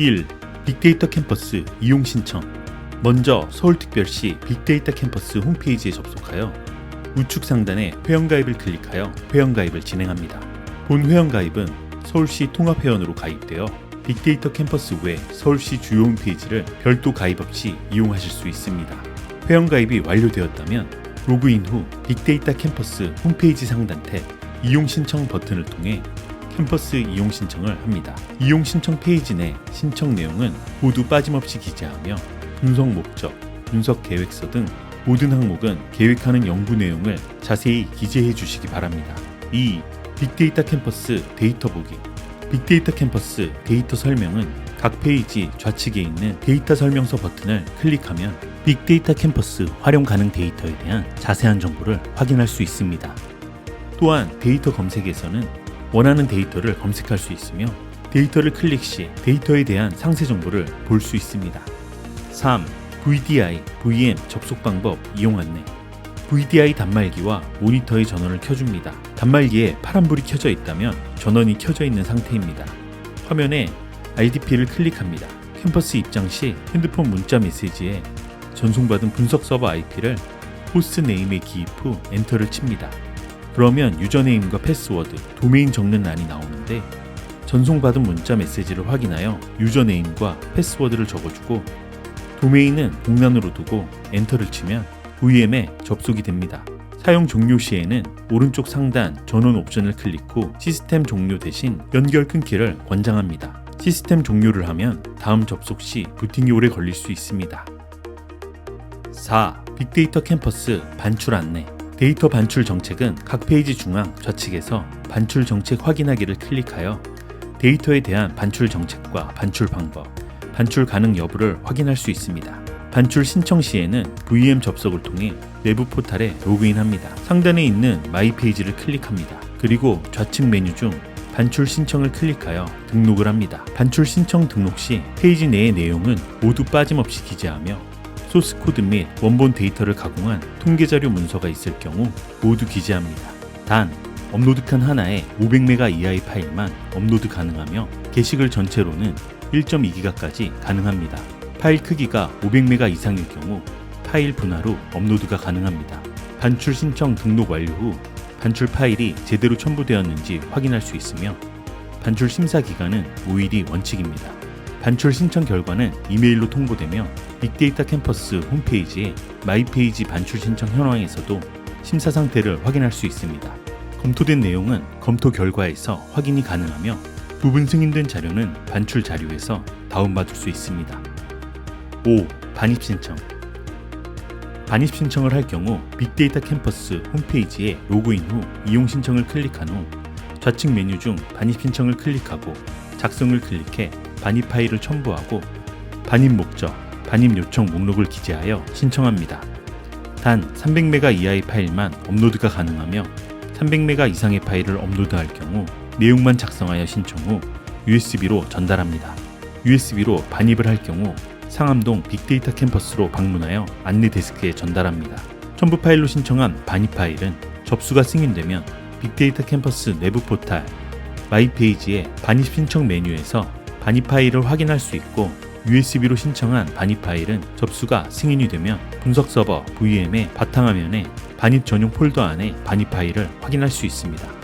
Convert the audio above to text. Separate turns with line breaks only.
1. 빅데이터 캠퍼스 이용 신청 먼저 서울특별시 빅데이터 캠퍼스 홈페이지에 접속하여 우측 상단에 회원가입을 클릭하여 회원가입을 진행합니다. 본 회원가입은 서울시 통합회원으로 가입되어 빅데이터 캠퍼스 외 서울시 주요 홈페이지를 별도 가입 없이 이용하실 수 있습니다. 회원가입이 완료되었다면 로그인 후 빅데이터 캠퍼스 홈페이지 상단 탭 이용 신청 버튼을 통해 캠퍼스 이용 신청을 합니다. 이용 신청 페이지 내 신청 내용은 모두 빠짐없이 기재하며 분석 목적, 분석 계획서 등 모든 항목은 계획하는 연구 내용을 자세히 기재해 주시기 바랍니다. 2. 빅데이터 캠퍼스 데이터 보기 빅데이터 캠퍼스 데이터 설명은 각 페이지 좌측에 있는 데이터 설명서 버튼을 클릭하면 빅데이터 캠퍼스 활용 가능 데이터에 대한 자세한 정보를 확인할 수 있습니다. 또한 데이터 검색에서는 원하는 데이터를 검색할 수 있으며 데이터를 클릭 시 데이터에 대한 상세 정보를 볼 수 있습니다. 3. VDI, VM 접속 방법 이용 안내 VDI 단말기와 모니터의 전원을 켜줍니다. 단말기에 파란불이 켜져 있다면 전원이 켜져 있는 상태입니다. 화면에 RDP를 클릭합니다. 캠퍼스 입장 시 핸드폰 문자 메시지에 전송받은 분석 서버 IP를 호스트 네임에 기입 후 엔터를 칩니다. 그러면 유저네임과 패스워드, 도메인 적는欄이 나오는데 전송받은 문자 메시지를 확인하여 유저네임과 패스워드를 적어주고 도메인은 공란으로 두고 엔터를 치면 VM에 접속이 됩니다. 사용 종료 시에는 오른쪽 상단 전원 옵션을 클릭 후 시스템 종료 대신 연결 끊기를 권장합니다. 시스템 종료를 하면 다음 접속 시 부팅이 오래 걸릴 수 있습니다. 4. 빅데이터 캠퍼스 반출 안내 데이터 반출 정책은 각 페이지 중앙 좌측에서 반출 정책 확인하기를 클릭하여 데이터에 대한 반출 정책과 반출 방법, 반출 가능 여부를 확인할 수 있습니다. 반출 신청 시에는 VM 접속을 통해 내부 포탈에 로그인합니다. 상단에 있는 마이 페이지를 클릭합니다. 그리고 좌측 메뉴 중 반출 신청을 클릭하여 등록을 합니다. 반출 신청 등록 시 페이지 내의 내용은 모두 빠짐없이 기재하며 소스 코드 및 원본 데이터를 가공한 통계 자료 문서가 있을 경우 모두 기재합니다. 단 업로드 칸 하나에 500메가 이하의 파일만 업로드 가능하며 게시글 전체로는 1.2기가까지 가능합니다. 파일 크기가 500메가 이상일 경우 파일 분할 후 업로드가 가능합니다. 반출 신청 등록 완료 후 반출 파일이 제대로 첨부되었는지 확인할 수 있으며 반출 심사 기간은 5일이 원칙입니다. 반출 신청 결과는 이메일로 통보되며 빅데이터 캠퍼스 홈페이지에 마이페이지 반출 신청 현황에서도 심사 상태를 확인할 수 있습니다. 검토된 내용은 검토 결과에서 확인이 가능하며 부분 승인된 자료는 반출 자료에서 다운받을 수 있습니다. 5. 반입 신청 반입 신청을 할 경우 빅데이터 캠퍼스 홈페이지에 로그인 후 이용 신청을 클릭한 후 좌측 메뉴 중 반입 신청을 클릭하고 작성을 클릭해 반입 파일을 첨부하고 반입 목적, 반입 요청 목록을 기재하여 신청합니다. 단 300메가 이하의 파일만 업로드가 가능하며 300메가 이상의 파일을 업로드할 경우 내용만 작성하여 신청 후 USB로 전달합니다. USB로 반입을 할 경우 상암동 빅데이터 캠퍼스로 방문하여 안내 데스크에 전달합니다. 첨부 파일로 신청한 반입 파일은 접수가 승인되면 빅데이터 캠퍼스 내부 포탈 마이 페이지의 반입 신청 메뉴에서 반입 파일을 확인할 수 있고 USB로 신청한 반입 파일은 접수가 승인이 되면 분석 서버 VM의 바탕화면에 반입 전용 폴더 안에 반입 파일을 확인할 수 있습니다.